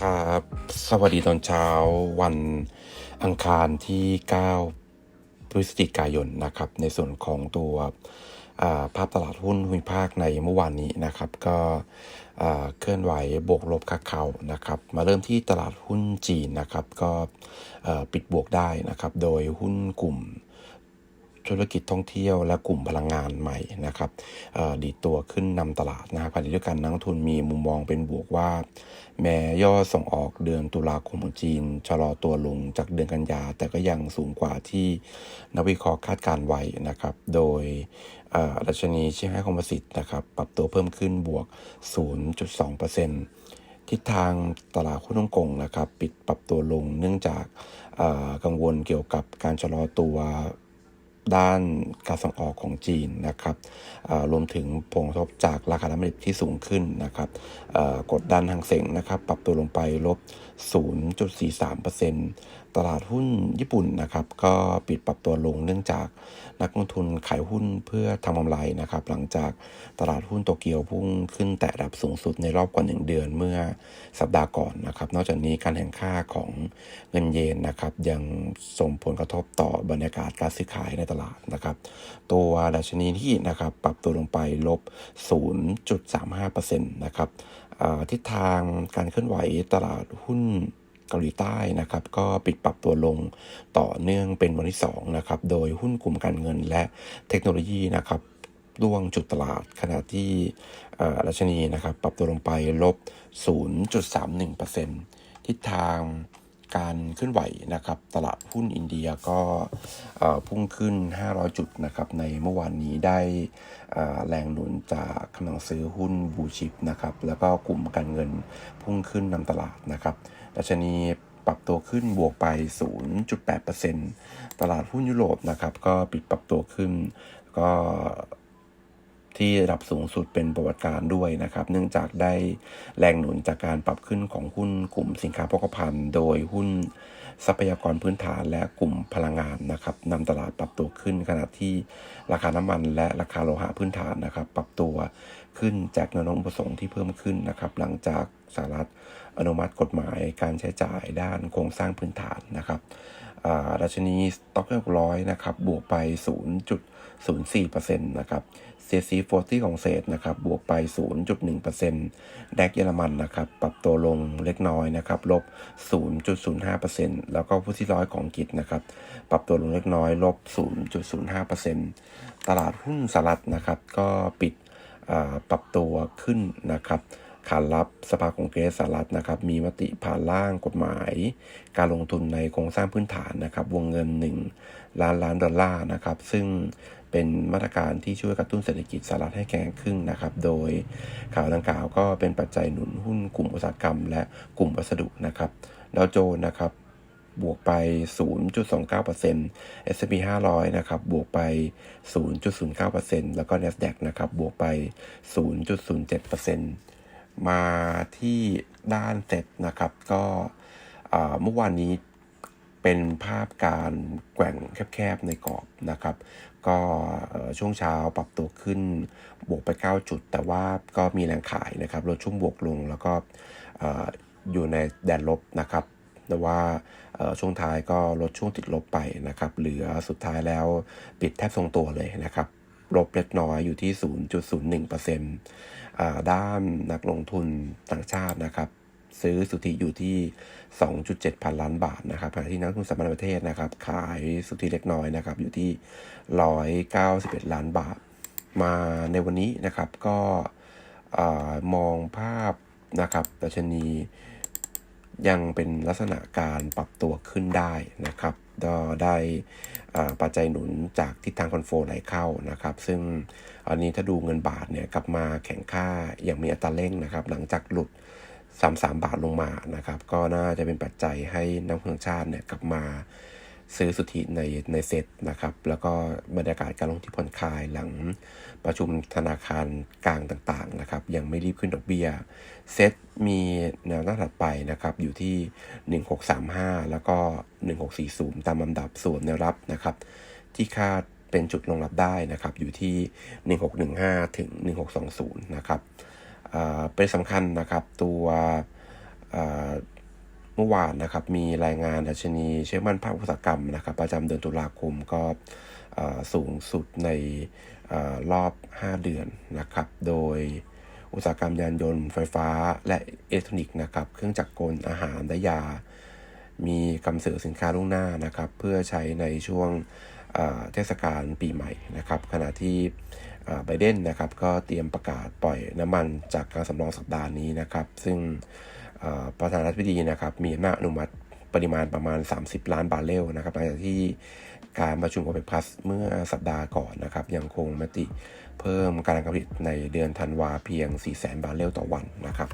ครับ สวัสดีตอนเช้าวันอังคารที่ 9 พฤศจิกายนนะครับ ในส่วนของตัวาภาพตลาดหุ้นภูมิภาคในเมื่อวานนี้นะครับ ก็เคลื่อนไหวบวกลบคักเขานะครับ มาเริ่มที่ตลาดหุ้นจีนนะครับ ก็ปิดบวกได้นะครับ โดยหุ้นกลุ่ม ธุรกิจท่องเที่ยวและกลุ่มพลังงานใหม่นะครับดีตัวขึ้นนำตลาดนะครับขณะเดียวกันนักทุนมีมุมมองเป็นบวกว่า แม้ยอดส่งออกเดือนตุลาคมของจีนชะลอตัวลงจากเดือนกันยา แต่ก็ยังสูงกว่าที่นักวิเคราะห์คาดการไว้นะครับ โดยเอ่อดัชนีชิงไห้คอมโพสิตนะครับปรับตัวเพิ่มขึ้นบวก 0.2%ทิศทางตลาดหุ้นฮ่องกงนะครับ ปิดปรับตัวลงเนื่องจากกังวลเกี่ยวกับการชะลอตัว ด้านการส่งออกของจีนนะครับรวมถึงผลกระทบจากราคาน้ำมันดิบที่สูงขึ้นนะครับกดดันทางเซ็งนะครับ ปรับตัวลงไปลบ 0.43%ตลาดหุ้นญี่ปุ่นนะครับ ก็ปิดปรับตัวลงเนื่องจากนักลงทุนขายหุ้นเพื่อทำกำไรนะครับ หลังจากตลาดหุ้นโตเกียวพุ่งขึ้นแตะระดับสูงสุดในรอบกว่า 1 เดือนเมื่อสัปดาห์ก่อนนะครับ นอกจากนี้การแข่งค่าของเงินเยนนะครับ ยังส่งผลกระทบต่อบรรยากาศการซื้อขายในตลาดนะครับ ตัวดัชนีที่นะครับปรับตัวลงไปลบ 0.35%นะครับอ่าทิศทางการเคลื่อนไหวตลาดหุ้นเกาหลีใต้นะครับก็ปิดปรับตัวลงต่อเนื่องเป็นวันที่2นะครับโดยหุ้นกลุ่มการเงินและเทคโนโลยีนะครับร่วงจุดตลาดขณะที่เอ่อดัชนีนะครับปรับตัวลงไปลบ 0.31%ทิศทาง การเคลื่อนไหวนะครับ ตลาดหุ้นอินเดียก็พุ่งขึ้น 500 จุดนะครับ ในเมื่อวานนี้ได้แรงหนุนจากกำลังซื้อหุ้นบูชิปนะครับ แล้วก็กลุ่มการเงินพุ่งขึ้นนำตลาดนะครับดัชนีปรับตัวขึ้นบวกไป 0.8%ตลาดหุ้นยุโรปนะครับ ก็ปิดปรับตัวขึ้นก็ ที่ระดับสูงสุดเป็นประวัติการ์ด้วยนะครับ เนื่องจากได้แรงหนุนจากการปรับขึ้นของหุ้นกลุ่มสินค้าโภคภัณฑ์โดยหุ้นทรัพยากรพื้นฐานและกลุ่มพลังงานนะครับนำตลาดปรับตัวขึ้นขณะที่ราคาน้ำมันและราคาโลหะพื้นฐานนะครับ ปรับตัวขึ้นจากแนวโน้มประสงค์ที่เพิ่มขึ้นนะครับ หลังจาก สหรัฐอนุมัติกฎหมายการใช้จ่ายด้านโครงสร้างพื้นฐานนะครับอ่าดัชนีสต็อกหกร้อยนะครับบวกไป 0.04%นะครับ CAC 40ของเศษนะครับบวกไป 0.1%แดกเยอรมันนะครับปรับตัวลงเล็กน้อยนะครับลบ 0.05%แล้วก็ผู้ที่ร้อยของกฤษนะครับปรับตัวลงเล็กน้อยลบ 0.05%ตลาดหุ้นสหรัฐนะครับก็ปิดอ่าปรับตัวขึ้นนะครับ ขานรับสภาคองเกรสสหรัฐนะครับ มีมติผ่านร่างกฎหมาย การลงทุนในโครงสร้างพื้นฐานนะครับ วงเงิน 1 ล้านล้านดอลลาร์นะครับ ซึ่งเป็นมาตรการที่ช่วยกระตุ้นเศรษฐกิจสหรัฐให้แข็งขึ้นนะครับ โดยข่าวดังกล่าวก็เป็นปัจจัยหนุนหุ้นกลุ่มอุตสาหกรรม และกลุ่มวัสดุนะครับดาวโจนส์นะครับบวกไป 0.29% S&P 500 นะครับ บวกไป 0.09%แล้วก็ NASDAQ นะครับ บวกไป 0.07% มาที่ด้านเซ็ตนะครับ ก็เมื่อวานนี้เป็นภาพการแกว่งแคบๆในกรอบนะครับ ก็ช่วงเช้าปรับตัวขึ้นบวกไป 9 จุด แต่ว่าก็มีแรงขายนะครับลดช่วงบวกลงแล้วก็ออยู่ในแดนลบนะครับแต่ว่าช่วงท้ายก็ลดช่วงติดลบไปนะครับ เหลือสุดท้ายแล้วปิดแทบทรงตัวเลยนะครับ ลบเล็กน้อยอยู่ที่ 0.01%อ่าด้านนักลงทุนต่างชาตินะครับ ซื้อสุทธิอยู่ที่ 2.7 พันล้านบาทนะครับขณะที่นักลงทุนสถาบันประเทศนะครับ ขายสุทธิเล็กน้อยนะครับ อยู่ที่ 191 ล้านบาท มาในวันนี้นะครับก็อามองภาพนะครับดัชนียังเป็นลักษณะการปรับตัวขึ้นได้นะครับ ได้ปัจจัยหนุนจากทิศทางคอนโฟไหลเข้านะครับ ซึ่งอันนี้ถ้าดูเงินบาทเนี่ยกลับมาแข็งค่าอย่างมีอัตราเร่งนะครับ หลังจากหลุด 33 บาทลงมานะครับ ก็น่าจะเป็นปัจจัยให้นักลงทุนชาติเนี่ยกลับมา ซื้อสุทธิในในเซ็ตนะครับ แล้วก็บรรยากาศการลงที่ผ่อนคลายหลังประชุมธนาคารกลางต่างๆนะครับ ยังไม่รีบขึ้นดอกเบี้ย เซ็ตมีแนวหน้าถัดไปนะครับอยู่ที่ 1635 แล้วก็ 1640 ตามลำดับส่วนแนวรับนะครับ ที่คาดเป็นจุดรองรับได้นะครับอยู่ที่ 1615 ถึง 1620 นะครับอ่าเป็นสำคัญนะครับตัวอ่า มื่อวานนะครับมีรายงานดัชนีเชื่อมั่นภาคอุตสาหกรรมนะครับประจำเดือนตุลาคมก็สูงสุดในอรอบ 5 เดือนนะครับ โดยอุตสาหกรรมยานยนต์ไฟฟ้าและอิเล็กทรอนิกส์นะครับ เครื่องจักรกลอาหารและยา มีกำสือสินค้าล่วงหน้านะครับ เพื่อใช้ในช่วงเทศกาลปีใหม่นะครับ ขณะที่ ไบเดนนะครับก็เตรียมประกาศปล่อยน้ำมันจากการสำรองสัปดาห์นี้นะครับ ซึ่งประธานาธิบดีนะครับมีอำนาจอนุมัติปริมาณประมาณ 30 ล้านบาร์เรลนะครับหลังจากที่การประชุมโอเปกพลัสเมื่อสัปดาห์ก่อนนะครับ ยังคงมติเพิ่มการผลิตในเดือนธันวาเพียง 400,000 บาร์เรลต่อวันนะครับ